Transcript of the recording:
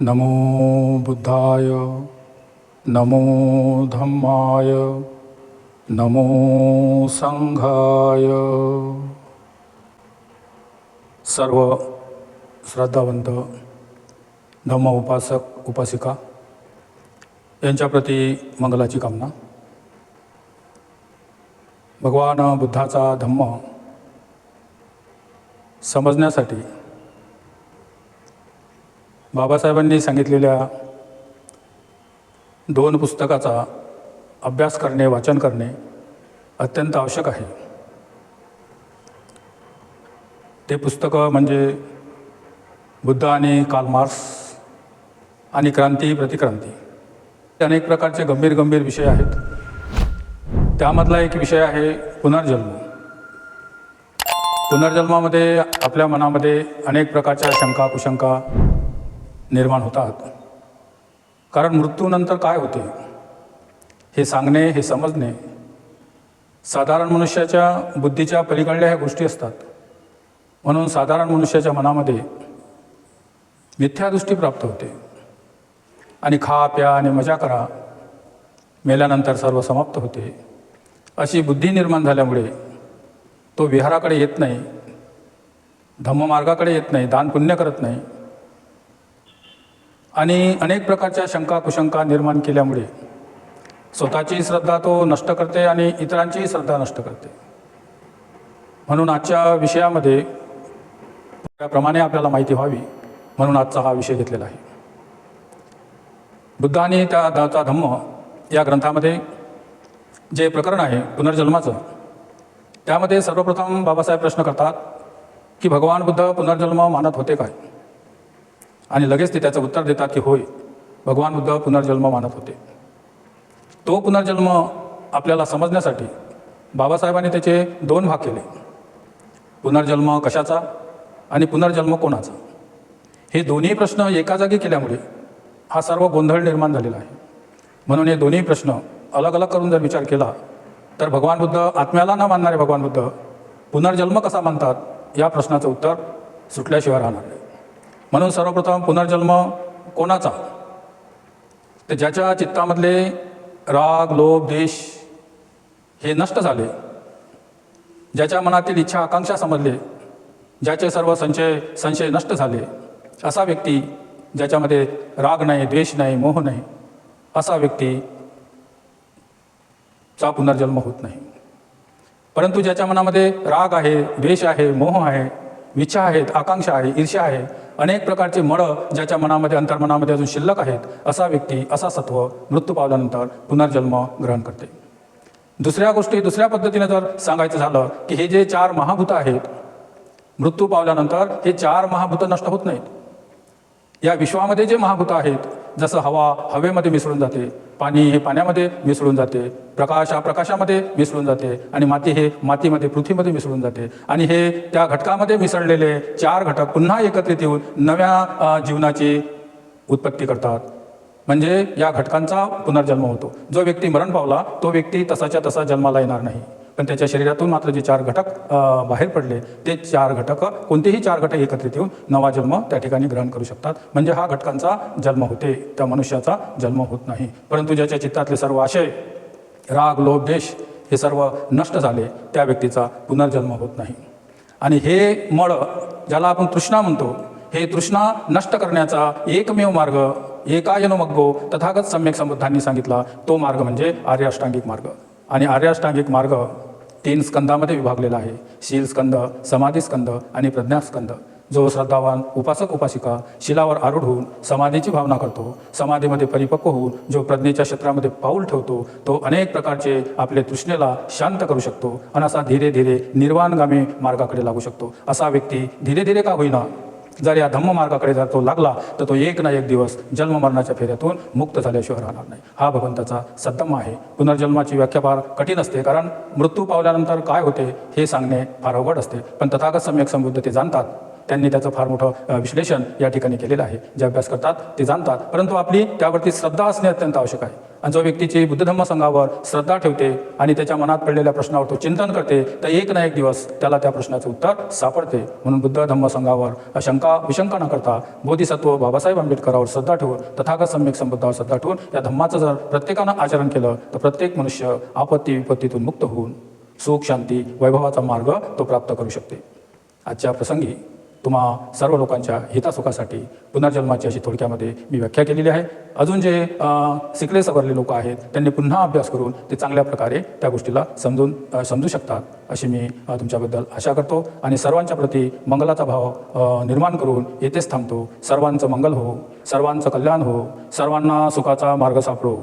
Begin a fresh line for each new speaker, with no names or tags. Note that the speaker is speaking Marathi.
नमो बुद्धाय नमो धम्माय नमो संघाय। सर्व श्रद्धावंत धम्म उपासक उपासिका यांच्याप्रती मंगलाची कामना. भगवान बुद्धाचा धम्म समजण्यासाठी बाबासाहेबांनी सांगितलेल्या दोन पुस्तकाचा अभ्यास करणे वाचन करणे अत्यंत आवश्यक आहे. ते पुस्तकं म्हणजे बुद्ध आणि काल मार्क्स आणि क्रांती प्रतिक्रांती. ते अनेक प्रकारचे गंभीर गंभीर विषय आहेत. त्यामधला एक विषय आहे पुनर्जन्म. पुनर्जन्मामध्ये आपल्या मनामध्ये अनेक प्रकारच्या शंका कुशंका निर्माण होतात कारण मृत्यूनंतर काय होते? हे सांगणे हे समजणे साधारण मनुष्याच्या बुद्धीच्या पलीकडल्या ह्या गोष्टी असतात. म्हणून साधारण मनुष्याच्या मनामध्ये मिथ्यादृष्टी प्राप्त होते. आणि खा प्या आणि मजा करा मेल्यानंतर सर्व समाप्त होते. अशी बुद्धी निर्माण झाल्यामुळे तो विहाराकडे येत नाही धम्ममार्गाकडे येत नाही दान पुण्य करत नाही. आणि अनेक प्रकारच्या शंका कुशंका निर्माण केल्यामुळे स्वतःची श्रद्धा तो नष्ट करते आणि इतरांचीही श्रद्धा नष्ट करते. म्हणून आजच्या विषयामध्ये त्याप्रमाणे आपल्याला माहिती व्हावी म्हणून आजचा हा विषय घेतलेला आहे. बुद्धाने त्या दाचा धम्म या ग्रंथामध्ये जे प्रकरण आहे पुनर्जन्माचं त्यामध्ये सर्वप्रथम बाबासाहेब प्रश्न करतात की भगवान बुद्ध पुनर्जन्म मानत होते काय? आणि लगेच ते त्याचं उत्तर देतात की होय भगवान बुद्ध पुनर्जन्म मानत होते. तो पुनर्जन्म आपल्याला समजण्यासाठी बाबासाहेबांनी त्याचे दोन भाग केले. पुनर्जन्म कशाचा आणि पुनर्जन्म कोणाचा? हे दोन्ही प्रश्न एका जागी केल्यामुळे हा सर्व गोंधळ निर्माण झालेला आहे. म्हणून हे दोन्ही प्रश्न अलग अलग करून जर विचार केला तर भगवान बुद्ध आत्म्याला न मानणारे भगवान बुद्ध पुनर्जन्म कसा मानतात या प्रश्नाचं उत्तर सुटल्याशिवाय राहणार नाही. म्हणून सर्वप्रथम पुनर्जन्म कोणाचा? तर ज्याच्या चित्तामधले राग लोभ देश हे नष्ट झाले ज्याच्या मनातील इच्छा आकांक्षा समजले ज्याचे सर्व संशय संशय नष्ट झाले असा व्यक्ती ज्याच्यामध्ये राग नाही द्वेष नाही मोह नाही असा व्यक्ती चा पुनर्जन्म होत नाही. परंतु ज्याच्या मनामध्ये राग आहे द्वेष आहे मोह आहे विच्छा आहेत आकांक्षा आहे ईर्ष्या आहे अनेक प्रकारचे मळं ज्याच्या मनामध्ये अंतर्मनामध्ये अजून शिल्लक आहेत असा व्यक्ती असा सत्व मृत्यू पावल्यानंतर पुनर्जन्म ग्रहण करते. दुसऱ्या गोष्टी दुसऱ्या पद्धतीने जर सांगायचं झालं की हे जे चार महाभूत आहेत मृत्यू पावल्यानंतर हे चार महाभूत नष्ट होत नाहीत. या विश्वामध्ये जे महाभूत आहेत जसं हवा हवेमध्ये मिसळून जाते पाणी हे पाण्यामध्ये मिसळून जाते. प्रकाश हा प्रकाशामध्ये मिसळून जाते आणि माती हे मातीमध्ये पृथ्वीमध्ये मिसळून जाते. आणि हे त्या घटकामध्ये मिसळलेले चार घटक पुन्हा एकत्रित येऊन नव्या जीवनाची उत्पत्ती करतात. म्हणजे या घटकांचा पुनर्जन्म होतो. जो व्यक्ती मरण पावला तो व्यक्ती तसाच्या तसा जन्माला येणार नाही. पण त्याच्या शरीरातून मात्र जे चार घटक बाहेर पडले ते चार घटक कोणतेही चार घटक एकत्रित येऊन नवा जन्म त्या ठिकाणी ग्रहण करू शकतात. म्हणजे हा घटकांचा जन्म होते त्या मनुष्याचा जन्म होत नाही. परंतु ज्याच्या चित्तातले सर्व आशय राग लोभ देश हे सर्व नष्ट झाले त्या व्यक्तीचा पुनर्जन्म होत नाही. आणि हे मळ ज्याला आपण तृष्णा म्हणतो हे तृष्णा नष्ट करण्याचा एकमेव मार्ग एकायनो मग्गो तथागत सम्यक समृद्धांनी सांगितला तो मार्ग म्हणजे आर्य अष्टांगिक मार्ग. आणि आर्य अष्टांगिक मार्ग तीन स्कंदामध्ये विभागलेला आहे. शील स्कंद समाधी स्कंद आणि प्रज्ञास्कंद जो श्रद्धावान उपासक उपासिका शिलावर आरूढ होऊन समाधीची भावना करतो. समाधीमध्ये परिपक्व होऊन जो प्रज्ञेच्या क्षेत्रामध्ये पाऊल ठेवतो तो अनेक प्रकारचे आपले तृष्णेला शांत करू शकतो. आणि असा धीरे धीरे निर्वाणगामी मार्गाकडे लागू शकतो. असा व्यक्ती धीरे धीरे का होईना जर या धम्म मार्गाकडे जर तो लागला तर तो एक ना एक दिवस जन्ममरणाच्या फेऱ्यातून मुक्त झाल्याशिवाय राहणार नाही. हा भगवंताचा सद्धम्म आहे. पुनर्जन्माची व्याख्या फार कठीण असते कारण मृत्यू पावल्यानंतर काय होते हे सांगणे फार अवघड असते. पण तथागत सम्यक समृद्ध ते जाणतात. त्यांनी त्याचं फार मोठं विश्लेषण या ठिकाणी केलेलं आहे. जे अभ्यास करतात ते जाणतात. परंतु आपली त्यावरती श्रद्धा असणे अत्यंत आवश्यक आहे. आणि जो व्यक्तीची बुद्धधम्म संघावर श्रद्धा ठेवते आणि त्याच्या मनात पडलेल्या प्रश्नावर तो चिंतन करते तर एक ना एक दिवस त्याला त्या प्रश्नाचं उत्तर सापडते. म्हणून बुद्ध धम्म संघावर शंका विशंका न करता बोधिसत्व बाबासाहेब आंबेडकरावर श्रद्धा ठेवून तथागत सम्यक संबंधावर श्रद्धा ठेवून या धम्माचं जर प्रत्येकानं आचरण केलं तर प्रत्येक मनुष्य आपत्ती विपत्तीतून मुक्त होऊन सुख शांती वैभवाचा मार्ग तो प्राप्त करू शकते. आजच्या प्रसंगी तुम्हा सर्व लोकांच्या हितासुखासाठी पुनर्जन्माची अशी थोडक्यामध्ये मी व्याख्या केलेली आहे. अजून जे सिकले सवरले लोक आहेत त्यांनी पुन्हा अभ्यास करून ते चांगल्या प्रकारे त्या गोष्टीला समजून समजू शकतात अशी मी तुमच्याबद्दल आशा करतो. आणि सर्वांच्या प्रती मंगलाचा भाव निर्माण करून येथेच थांबतो. सर्वांचं मंगल हो सर्वांचं कल्याण हो सर्वांना सुखाचा मार्ग सापडो.